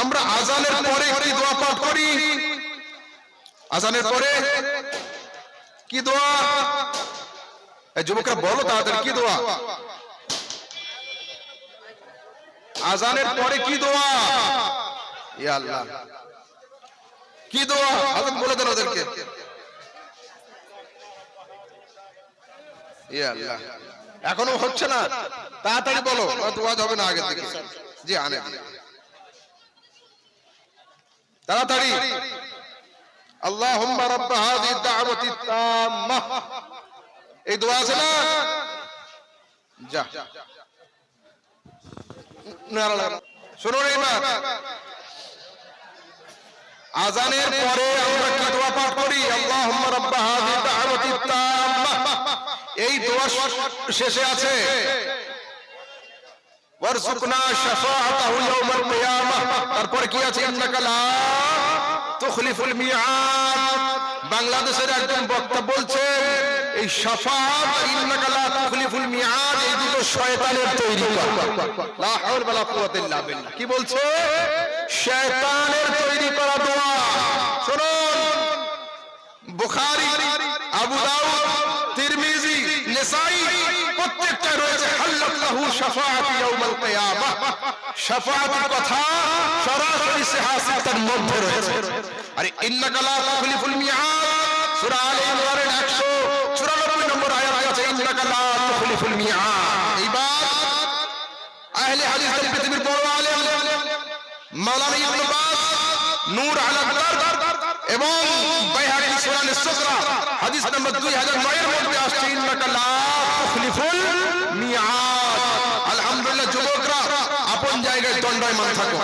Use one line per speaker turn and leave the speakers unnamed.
আমরা আজানের পরে কি দোয়া পাঠ করি? আজানের পরে? কি দোয়া? যুবকরা বলো তাড়াতাড়ি কি দোয়া? আজানের পরে কি দোয়া? আল্লাহ। কি দোয়া? আজান বলে দেন ওদেরকে। আল্লাহ। এখনও হচ্ছে না? তাড়াতাড়ি বলো দোয়া যাবে না আগে থেকে জি, আনে। তাড়াতাড়ি। আল্লাহুম্মা রাব্ব হাযিহি দাওয়াতি তাম্মাহ এই দোয়া আছে না? যা। শুনুন এইবার আজানের পরে আমরা কি দোয়া পাঠ করি? আল্লাহুম্মা রাব্ব হাযিহি দাওয়াতি তাম্মাহ এই দোয়া শেষে আছে ওয়ারসুকনা শাফাআতাহু ইয়াওমাল কিয়ামাহ তারপরে কি আছে? বাংলাদেশের একজন বক্তা বলছেন, এই বিল্লাহ। কি বলছে? শয়তানের তৈরি করা দোয়া। আবু তিরমিজি প্রত্যেকটা রয়েছে, হাল্লাল্লাহু কথা সিহাসাতের মধ্যে রয়েছে। আরে, ইন্নাকা লা তুখলিফুল মিআদ। সূরা আলে ইমরানের 194 নম্বর আয়াত আছে ইন্নাকা লা তুখলিফুল মিআদ। এইবার আহলে হাদিসের পৃথিবীর বড় আলেম, মাওলানা ইবনে বাস, নূর আলা দার এবং বাইহাকি সুনান সুগরা হাদিস নম্বর 2009 এর মধ্যে আসছে, ইন্নাকা লা তুখলিফুল মিআদ। আলহামদুলিল্লাহ, যুবকরা, আপন জায়গায় দণ্ডায়মান থাকো।